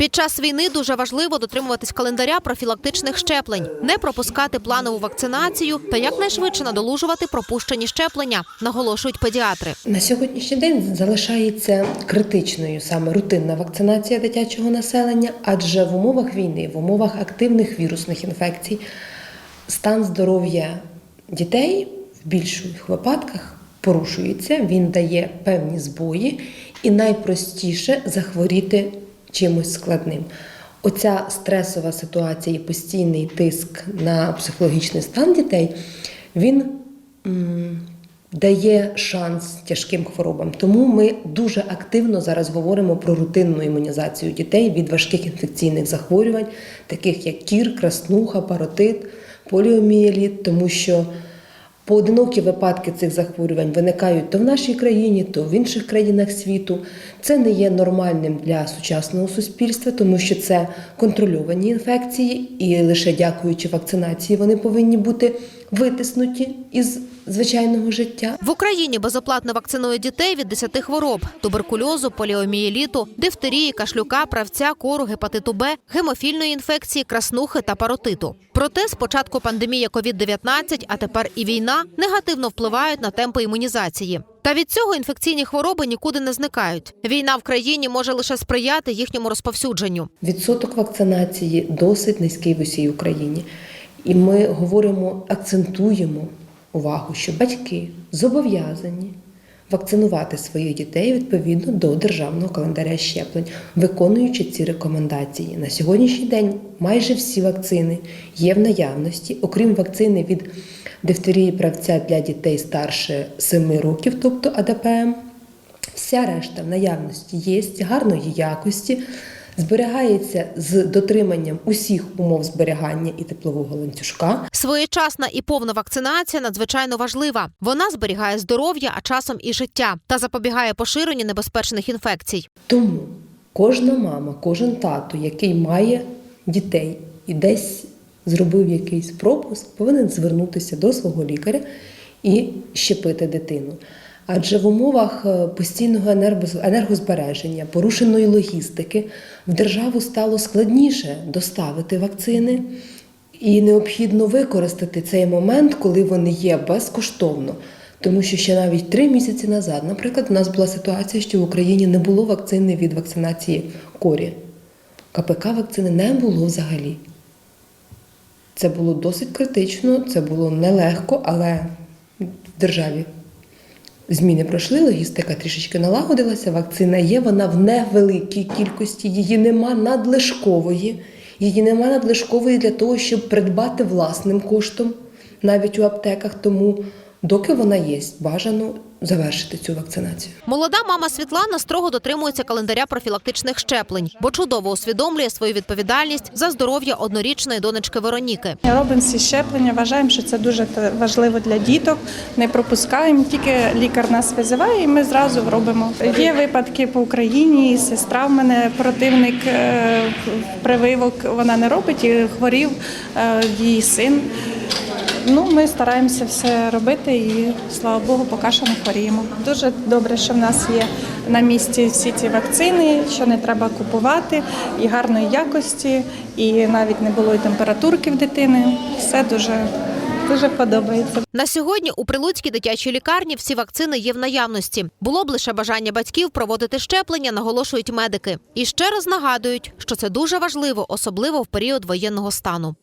Під час війни дуже важливо дотримуватись календаря профілактичних щеплень, не пропускати планову вакцинацію та якнайшвидше надолужувати пропущені щеплення, наголошують педіатри. На сьогоднішній день залишається критичною саме рутинна вакцинація дитячого населення, адже в умовах війни, в умовах активних вірусних інфекцій, стан здоров'я дітей в більших випадках порушується, він дає певні збої, і найпростіше захворіти чимось складним. Оця стресова ситуація і постійний тиск на психологічний стан дітей, він м, дає шанс тяжким хворобам. Тому ми дуже активно зараз говоримо про рутинну імунізацію дітей від важких інфекційних захворювань, таких як кір, краснуха, паротит, поліомієліт, тому що Поодинокі випадки цих захворювань виникають то в нашій країні, то в інших країнах світу. Це не є нормальним для сучасного суспільства, тому що це контрольовані інфекції, і лише дякуючи вакцинації вони повинні бути витиснуті із звичайного життя. В Україні безоплатно вакцинують дітей від 10 хвороб: туберкульозу, поліомієліту, дифтерії, кашлюка, правця, кору, гепатиту Б, гемофільної інфекції, краснухи та паротиту. Проте з початку пандемії COVID-19, а тепер і війна негативно впливають на темпи імунізації. Та від цього інфекційні хвороби нікуди не зникають. Війна в країні може лише сприяти їхньому розповсюдженню. Відсоток вакцинації досить низький в усій Україні. І ми говоримо, акцентуємо увагу, що батьки зобов'язані вакцинувати своїх дітей відповідно до державного календаря щеплень, виконуючи ці рекомендації. На сьогоднішній день майже всі вакцини є в наявності, окрім вакцини від дифтерії правця для дітей старше 7 років, тобто АДПМ. Вся решта в наявності є гарної якості, зберігається з дотриманням усіх умов зберігання і теплового ланцюжка. Своєчасна і повна вакцинація надзвичайно важлива. Вона зберігає здоров'я, а часом і життя та запобігає поширенню небезпечних інфекцій. Тому кожна мама, кожен тато, який має дітей і десь зробив якийсь пропуск, повинен звернутися до свого лікаря і щепити дитину. Адже в умовах е, постійного енергозбереження, порушеної логістики, в державу стало складніше доставити вакцини, і необхідно використати цей момент, коли вони є безкоштовно. Тому що ще навіть три місяці назад, наприклад, у нас була ситуація, що в Україні не було вакцини від вакцинації корі. КПК вакцини не було взагалі. Це було досить критично, це було нелегко, але в державі зміни пройшли, логістика трішечки налагодилася, вакцина є, вона в невеликій кількості, її нема надлишкової. Її нема надлишкової для того, щоб придбати власним коштом навіть у аптеках. Тому, доки вона є, бажано завершити цю вакцинацію. Молода мама Світлана строго дотримується календаря профілактичних щеплень, бо чудово усвідомлює свою відповідальність за здоров'я однорічної донечки Вероніки. Робимо всі щеплення, вважаємо, що це дуже та- важливо для діток. Не пропускаємо, тільки лікар нас визиває, і ми зразу робимо. Є випадки по Україні. і Сестра в мене противник е, прививок. Вона не робить і хворів е, її син. Ну, ми стараємося все робити і слава Богу, поки що не хворіємо. Дуже добре, що в нас є на місці всі ці вакцини, що не треба купувати, і гарної якості, і навіть не було і температурки в дитини. Все дуже, дуже подобається. На сьогодні у Прилуцькій дитячій лікарні всі вакцини є в наявності. Було б лише бажання батьків проводити щеплення, наголошують медики. І ще раз нагадують, що це дуже важливо, особливо в період воєнного стану.